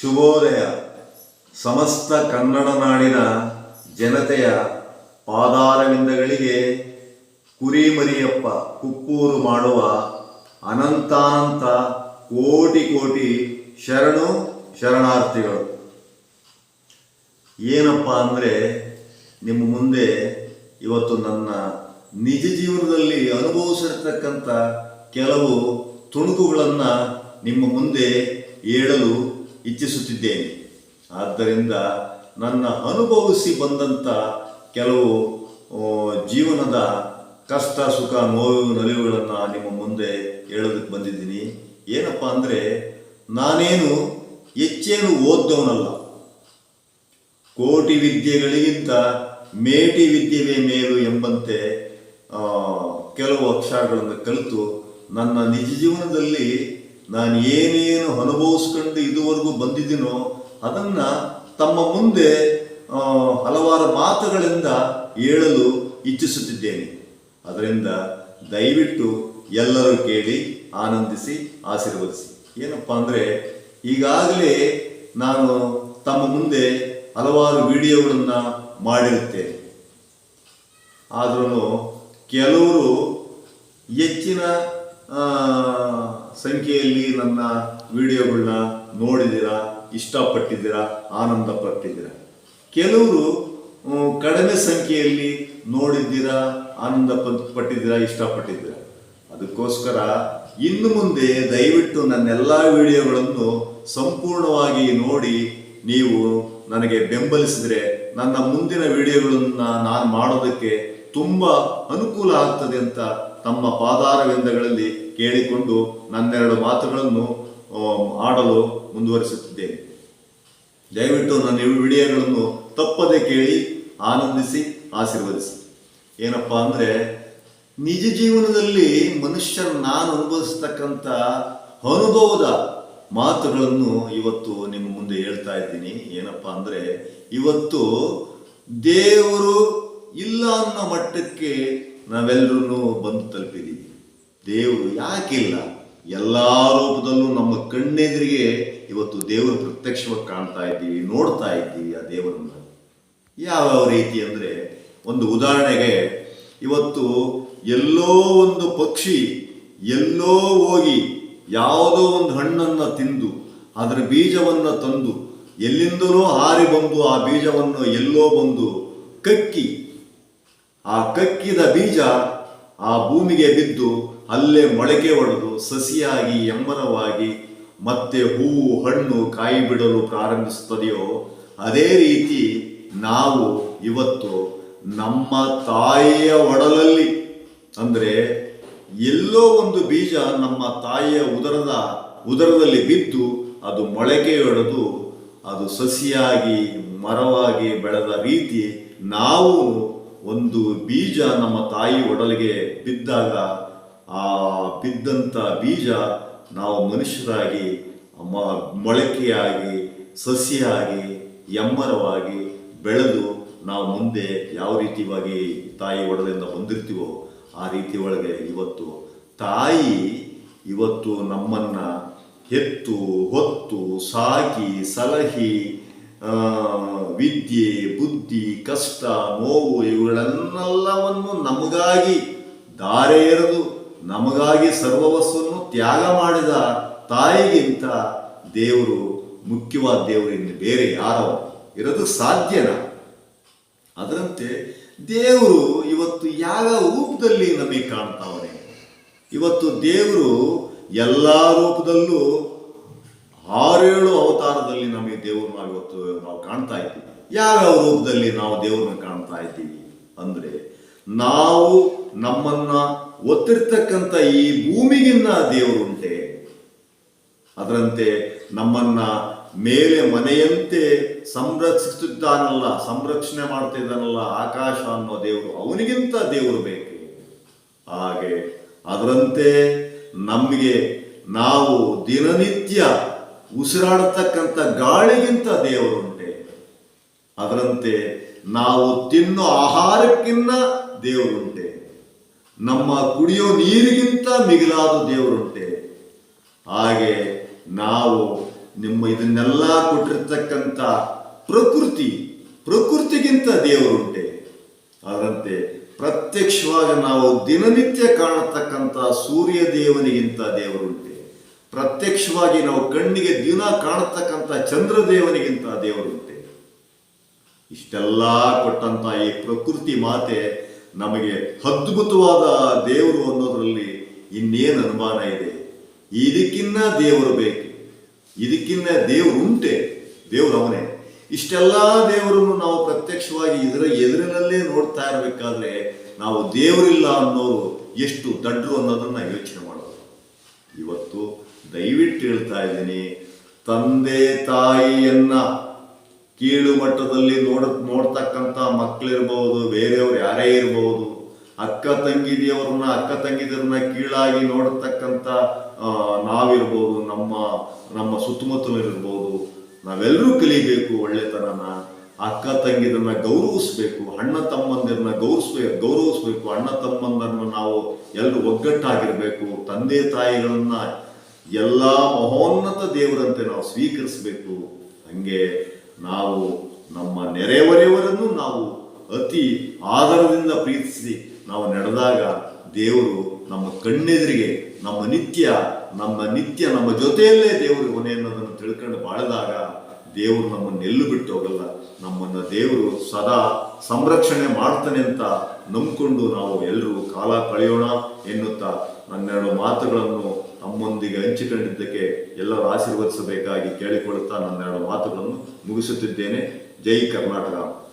ಶುಭೋದಯ. ಸಮಸ್ತ ಕನ್ನಡ ನಾಡಿನ ಜನತೆಯ ಪಾದಾರವಿಂದಗಳಿಗೆ ಕುರಿಮರಿಯಪ್ಪ ಕುಪ್ಪೂರು ಮಾಡುವ ಅನಂತಾನಂತ ಕೋಟಿ ಕೋಟಿ ಶರಣು ಶರಣಾರ್ಥಿಗಳು. ಏನಪ್ಪ ಅಂದರೆ ನಿಮ್ಮ ಮುಂದೆ ಇವತ್ತು ನನ್ನ ನಿಜ ಜೀವನದಲ್ಲಿ ಅನುಭವಿಸಿರ್ತಕ್ಕಂಥ ಕೆಲವು ತುಣುಕುಗಳನ್ನು ನಿಮ್ಮ ಮುಂದೆ ಹೇಳಲು ಇಚ್ಛಿಸುತ್ತಿದ್ದೇನೆ. ಆದ್ದರಿಂದ ನನ್ನ ಅನುಭವಿಸಿ ಬಂದಂಥ ಕೆಲವು ಜೀವನದ ಕಷ್ಟ, ಸುಖ, ನೋವು, ನಲಿವುಗಳನ್ನು ನಿಮ್ಮ ಮುಂದೆ ಹೇಳೋದಕ್ಕೆ ಬಂದಿದ್ದೀನಿ. ಏನಪ್ಪ ಅಂದರೆ, ನಾನೇನು ಹೆಚ್ಚೇನು ಓದ್ದವನಲ್ಲ. ಕೋಟಿ ವಿದ್ಯೆಗಳಿಗಿಂತ ಮೇಟಿ ವಿದ್ಯೆವೇ ಮೇಲು ಎಂಬಂತೆ ಕೆಲವು ಅಕ್ಷರಗಳನ್ನು ಕಲಿತು ನನ್ನ ನಿಜ ಜೀವನದಲ್ಲಿ ನಾನು ಏನೇನು ಅನುಭವಿಸ್ಕೊಂಡು ಇದುವರೆಗೂ ಬಂದಿದ್ದೀನೋ ಅದನ್ನ ತಮ್ಮ ಮುಂದೆ ಹಲವಾರು ಮಾತುಗಳಿಂದ ಹೇಳಲು ಇಚ್ಛಿಸುತ್ತಿದ್ದೇನೆ. ಅದರಿಂದ ದಯವಿಟ್ಟು ಎಲ್ಲರೂ ಕೇಳಿ, ಆನಂದಿಸಿ, ಆಶೀರ್ವದಿಸಿ. ಏನಪ್ಪ ಅಂದರೆ, ಈಗಾಗಲೇ ನಾನು ತಮ್ಮ ಮುಂದೆ ಹಲವಾರು ವಿಡಿಯೋಗಳನ್ನು ಮಾಡಿರುತ್ತೇನೆ. ಆದ್ರೂ ಕೆಲವರು ಹೆಚ್ಚಿನ ಸಂಖ್ಯೆಯಲ್ಲಿ ನನ್ನ ವಿಡಿಯೋಗಳನ್ನ ನೋಡಿದ್ದೀರಾ, ಇಷ್ಟಪಟ್ಟಿದ್ದೀರಾ ಆನಂದ ಪಟ್ಟಿದ್ದೀರಾ ಕೆಲವರು ಕಡಿಮೆ ಸಂಖ್ಯೆಯಲ್ಲಿ ನೋಡಿದ್ದೀರಾ ಆನಂದ ಪಟ್- ಪಟ್ಟಿದ್ದೀರಾ ಇಷ್ಟಪಟ್ಟಿದ್ದೀರಾ? ಅದಕ್ಕೋಸ್ಕರ ಇನ್ನು ಮುಂದೆ ದಯವಿಟ್ಟು ನನ್ನೆಲ್ಲ ವಿಡಿಯೋಗಳನ್ನು ಸಂಪೂರ್ಣವಾಗಿ ನೋಡಿ ನೀವು ನನಗೆ ಬೆಂಬಲಿಸಿದರೆ ನನ್ನ ಮುಂದಿನ ವಿಡಿಯೋಗಳನ್ನು ನಾನು ಮಾಡೋದಕ್ಕೆ ತುಂಬ ಅನುಕೂಲ ಆಗ್ತದೆ ಅಂತ ತಮ್ಮ ಪಾದಾರವಿಂದಗಳಲ್ಲಿ ಕೇಳಿಕೊಂಡು ನನ್ನೆರಡು ಮಾತುಗಳನ್ನು ಆಡಲು ಮುಂದುವರಿಸುತ್ತಿದ್ದೇನೆ. ದಯವಿಟ್ಟು ನನ್ನ ವಿಡಿಯೋಗಳನ್ನು ತಪ್ಪದೆ ಕೇಳಿ ಆನಂದಿಸಿ, ಆಶೀರ್ವದಿಸಿ. ಏನಪ್ಪ ಅಂದರೆ, ನಿಜ ಜೀವನದಲ್ಲಿ ಮನುಷ್ಯನ ನಾನು ಅನುಭವಿಸ್ತಕ್ಕಂಥ ಅನುಭವದ ಮಾತುಗಳನ್ನು ಇವತ್ತು ನಿಮ್ಮ ಮುಂದೆ ಹೇಳ್ತಾ ಇದ್ದೀನಿ. ಏನಪ್ಪ ಅಂದರೆ, ಇವತ್ತು ದೇವರು ಇಲ್ಲ ಅನ್ನೋ ಮಟ್ಟಕ್ಕೆ ನಾವೆಲ್ಲರೂ ಬಂದು ತಲುಪಿದ್ದೀವಿ ದೇವರು ಯಾಕಿಲ್ಲ, ಎಲ್ಲ ರೂಪದಲ್ಲೂ ನಮ್ಮ ಕಣ್ಣೆದುರಿಗೆ ಇವತ್ತು ದೇವರು ಪ್ರತ್ಯಕ್ಷವಾಗಿ ಕಾಣ್ತಾ ಇದ್ದೀವಿ, ನೋಡ್ತಾ ಇದ್ದೀವಿ ಆ ದೇವರನ್ನು. ಯಾವ ರೀತಿ ಅಂದರೆ ಒಂದು ಉದಾಹರಣೆಗೆ ಇವತ್ತು ಎಲ್ಲೋ ಒಂದು ಪಕ್ಷಿ ಎಲ್ಲೋ ಹೋಗಿ ಯಾವುದೋ ಒಂದು ಹಣ್ಣನ್ನು ತಿಂದು, ಅದರ ಬೀಜವನ್ನು ತಂದು, ಎಲ್ಲಿಂದಲೂ ಹಾರಿ ಬಂದು ಆ ಬೀಜವನ್ನು ಎಲ್ಲೋ ಬಂದು ಕಕ್ಕಿ ಆ ಕಕ್ಕಿದ ಬೀಜ ಆ ಭೂಮಿಗೆ ಬಿದ್ದು ಅಲ್ಲೇ ಮೊಳಕೆ ಒಡೆದು ಸಸಿಯಾಗಿ ಎಂಬರವಾಗಿ ಮತ್ತೆ ಹೂವು, ಹಣ್ಣು ಕಾಯಿ ಬಿಡಲು ಪ್ರಾರಂಭಿಸುತ್ತದೆಯೋ, ಅದೇ ರೀತಿ ನಾವು ಇವತ್ತು ನಮ್ಮ ತಾಯಿಯ ಒಡಲಲ್ಲಿ, ಅಂದರೆ ಎಲ್ಲೋ ಒಂದು ಬೀಜ ನಮ್ಮ ತಾಯಿಯ ಉದರದ, ಉದರದಲ್ಲಿ ಬಿದ್ದು ಅದು ಮೊಳಕೆಯೊಡೆದು ಅದು ಸಸಿಯಾಗಿ ಮರವಾಗಿ ಬೆಳೆದ ರೀತಿ ನಾವು ಒಂದು ಬೀಜ ನಮ್ಮ ತಾಯಿ ಒಡಲಿಗೆ ಬಿದ್ದಾಗ ಆ ಬಿದ್ದಂಥ ಬೀಜ ನಾವು ಮನುಷ್ಯರಾಗಿ, ಮ- ಮೊಳಕೆಯಾಗಿ, ಸಸಿಯಾಗಿ, ಎಮ್ಮರವಾಗಿ ಬೆಳೆದು ನಾವು ಮುಂದೆ ಯಾವ ರೀತಿಯಾಗಿ ತಾಯಿ ಒಡಲಿಂದ ಹೊಂದಿರ್ತೀವೋ ಆ ರೀತಿ ಒಳಗೆ ಇವತ್ತು ತಾಯಿ ಇವತ್ತು ನಮ್ಮನ್ನ ಹೆತ್ತು, ಹೊತ್ತು, ಸಾಕಿ, ಸಲಹಿ ವಿದ್ಯೆ, ಬುದ್ಧಿ, ಕಷ್ಟ, ನೋವು ಇವುಗಳನ್ನೆಲ್ಲವನ್ನು ನಮಗಾಗಿ ದಾರೆ ಎರೆದು ನಮಗಾಗಿ ಸರ್ವವಸ್ಸನ್ನು ತ್ಯಾಗ ಮಾಡಿದ ತಾಯಿಗಿಂತ ದೇವರು ಮುಖ್ಯವಾದ ದೇವರಿಂದ ಬೇರೆ ಯಾರೋ ಇರೋದು ಸಾಧ್ಯನ? ಅದರಂತೆ ದೇವರು ಇವತ್ತು ಯಾವ ರೂಪದಲ್ಲಿ ನಮಗೆ ಕಾಣ್ತಾವನೆ ಇವತ್ತು ದೇವರು ಎಲ್ಲ ರೂಪದಲ್ಲೂ ಆರೇಳು ಅವತಾರದಲ್ಲಿ ನಮಗೆ ದೇವರು ನಾವು ಇವತ್ತು ನಾವು ಕಾಣ್ತಾ ಇದ್ದೀವಿ. ಯಾವ್ಯಾವ ರೂಪದಲ್ಲಿ ನಾವು ದೇವರನ್ನ ಕಾಣ್ತಾ ಇದ್ದೀವಿ ಅಂದ್ರೆ ನಾವು ನಮ್ಮನ್ನ ಒತ್ತಿರ್ತಕ್ಕಂಥ ಈ ಭೂಮಿಗಿನ್ನ ದೇವರುಂಟೆ ಅದರಂತೆ ನಮ್ಮನ್ನ ಮೇಲೆ ಮನೆಯಂತೆ ಸಂರಕ್ಷಿಸುತ್ತಿದ್ದಾನಲ್ಲ, ಸಂರಕ್ಷಣೆ ಮಾಡ್ತಿದ್ದಾನಲ್ಲ ಆಕಾಶ ಅನ್ನೋ ದೇವರು ಅವನಿಗಿಂತ ದೇವರು ಬೇಕು? ಹಾಗೆ ಅದರಂತೆ ನಮಗೆ ನಾವು ದಿನನಿತ್ಯ ಉಸಿರಾಡತಕ್ಕಂಥ ಗಾಳಿಗಿಂತ ದೇವರುಂಟೆ ಅದರಂತೆ ನಾವು ತಿನ್ನೋ ಆಹಾರಕ್ಕಿಂತ ದೇವರುಂಟೆ ನಮ್ಮ ಕುಡಿಯೋ ನೀರಿಗಿಂತ ಮಿಗಿಲಾದ ದೇವರುಂಟೆ ಹಾಗೆ ನಾವು ನಿಮ್ಮ ಇದನ್ನೆಲ್ಲ ಕೊಟ್ಟಿರ್ತಕ್ಕಂಥ ಪ್ರಕೃತಿ, ಪ್ರಕೃತಿಗಿಂತ ದೇವರುಂಟೆ ಅದರಂತೆ ಪ್ರತ್ಯಕ್ಷವಾಗಿ ನಾವು ದಿನನಿತ್ಯ ಕಾಣತಕ್ಕಂಥ ಸೂರ್ಯ ದೇವನಿಗಿಂತ ದೇವರುಂಟೆ ಪ್ರತ್ಯಕ್ಷವಾಗಿ ನಾವು ಕಣ್ಣಿಗೆ ದಿನ ಕಾಣತಕ್ಕಂಥ ಚಂದ್ರದೇವನಿಗಿಂತ ದೇವರುಂಟೆ ಇಷ್ಟೆಲ್ಲ ಕೊಟ್ಟಂತ ಈ ಪ್ರಕೃತಿ ಮಾತೆ ನಮಗೆ ಅದ್ಭುತವಾದ ದೇವರು ಅನ್ನೋದರಲ್ಲಿ ಇನ್ನೇನು ಅನುಮಾನ ಇದೆ? ಇದಕ್ಕಿನ್ನ ದೇವರು ಬೇಕು? ಇದಕ್ಕಿನ್ನ ದೇವರು ಉಂಟೆ? ದೇವರು ಅವನೇ. ಇಷ್ಟೆಲ್ಲ ದೇವರನ್ನು ನಾವು ಪ್ರತ್ಯಕ್ಷವಾಗಿ ಇದರ ಎದುರಿನಲ್ಲೇ ನೋಡ್ತಾ ಇರಬೇಕಾದ್ರೆ ನಾವು ದೇವರಿಲ್ಲ ಅನ್ನೋರು ಎಷ್ಟು ದಡ್ರು ಅನ್ನೋದನ್ನ ಯೋಚನೆ ಮಾಡೋದು. ಇವತ್ತು ದಯವಿಟ್ಟು ಹೇಳ್ತಾ ಇದ್ದೀನಿ, ತಂದೆ ತಾಯಿಯನ್ನ ಕೀಳು ಮಟ್ಟದಲ್ಲಿ ನೋಡ, ನೋಡ್ತಕ್ಕಂಥ ಮಕ್ಕಳಿರ್ಬೋದು ಬೇರೆಯವ್ರು ಯಾರೇ ಇರಬಹುದು ಅಕ್ಕ ತಂಗಿದಿಯವ್ರನ್ನ, ಅಕ್ಕ ತಂಗಿದರನ್ನ ಕೀಳಾಗಿ ನೋಡತಕ್ಕಂಥ ನಾವಿರ್ಬೋದು, ನಮ್ಮ ನಮ್ಮ ಸುತ್ತಮುತ್ತಲಿರ್ಬೋದು ನಾವೆಲ್ಲರೂ ಕಲಿಬೇಕು ಒಳ್ಳೆತನನ, ಅಕ್ಕ ತಂಗಿದನ್ನ ಗೌರವಿಸ್ಬೇಕು, ಅಣ್ಣ ತಮ್ಮಂದಿರನ್ನ ಗೌರವಿಸ್ಬೇಕು ಗೌರವಿಸ್ಬೇಕು, ಅಣ್ಣ ತಮ್ಮಂದರನ್ನ ನಾವು ಎಲ್ಲರೂ ಒಗ್ಗಟ್ಟಾಗಿರ್ಬೇಕು, ತಂದೆ ತಾಯಿಗಳನ್ನ ಎಲ್ಲ ಮಹೋನ್ನತ ದೇವರಂತೆ ನಾವು ಸ್ವೀಕರಿಸಬೇಕು. ಹಂಗೆ ನಾವು ನಮ್ಮ ನೆರೆಹೊರೆಯವರನ್ನು ನಾವು ಅತಿ ಆದರದಿಂದ ಪ್ರೀತಿಸಿ ನಾವು ನಡೆದಾಗ ದೇವರು ನಮ್ಮ ಕಣ್ಣೆದುರಿಗೆ, ನಮ್ಮ ನಿತ್ಯ ನಮ್ಮ ನಿತ್ಯ, ನಮ್ಮ ಜೊತೆಯಲ್ಲೇ ದೇವರು ಕೊನೆ ಅನ್ನೋದನ್ನು ತಿಳ್ಕೊಂಡು ಬಾಳಿದಾಗ ದೇವರು ನಮ್ಮನ್ನು ಎಲ್ಲೂ ಬಿಟ್ಟು ಹೋಗಲ್ಲ. ನಮ್ಮನ್ನು ದೇವರು ಸದಾ ಸಂರಕ್ಷಣೆ ಮಾಡ್ತಾನೆ ಅಂತ ನಂಬಿಕೊಂಡು ನಾವು ಎಲ್ಲರೂ ಕಾಲ ಕಳೆಯೋಣ ಎನ್ನುತ್ತಾ ನನ್ನೆರಡು ಮಾತುಗಳನ್ನು ತಮ್ಮೊಂದಿಗೆ ಹಂಚಿಕೊಂಡಿದ್ದಕ್ಕೆ ಎಲ್ಲರೂ ಆಶೀರ್ವದಿಸಬೇಕಾಗಿ ಕೇಳಿಕೊಳ್ಳುತ್ತಾ ನನ್ನೆರಡು ಮಾತುಗಳನ್ನು ಮುಗಿಸುತ್ತಿದ್ದೇನೆ. ಜೈ ಕರ್ನಾಟಕ.